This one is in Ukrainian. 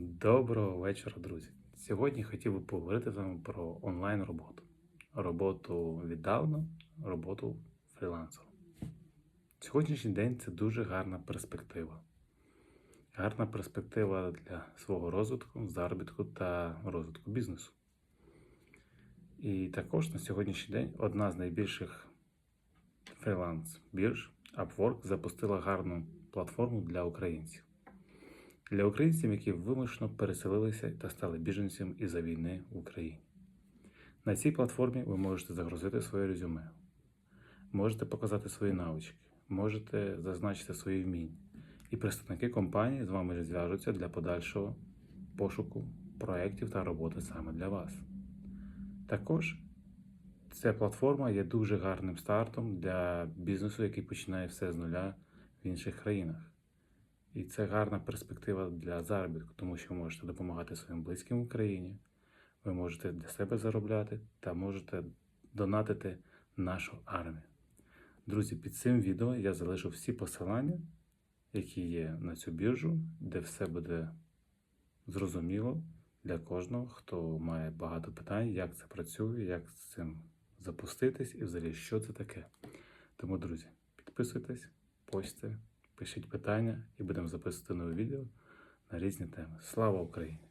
Доброго вечора, друзі. Сьогодні хотів би поговорити з вами про онлайн роботу. Віддалено, роботу фрілансером. Сьогоднішній день це дуже гарна перспектива. Гарна перспектива для свого розвитку, заробітку та розвитку бізнесу. І також на сьогоднішній день одна з найбільших фріланс-бірж Upwork запустила гарну платформу для українців для українців, які вимушено переселилися та стали біженцями із-за війни в Україні. На цій платформі ви можете загрузити своє резюме, можете показати свої навички, можете зазначити свої вміння. І представники компанії з вами зв'яжуться для подальшого пошуку проєктів та роботи саме для вас. Також ця платформа є дуже гарним стартом для бізнесу, який починає все з нуля в інших країнах. І це гарна перспектива для заробітку, тому що ви можете допомагати своїм близьким в Україні, ви можете для себе заробляти та можете донатити нашу армію. Друзі, під цим відео я залишу всі посилання, які є на цю біржу, де все буде зрозуміло для кожного, хто має багато питань, як це працює, як з цим запуститись і взагалі, що це таке. Тому, друзі, підписуйтесь, постите. Пишіть питання і будемо записувати нове відео на різні теми. Слава Україні!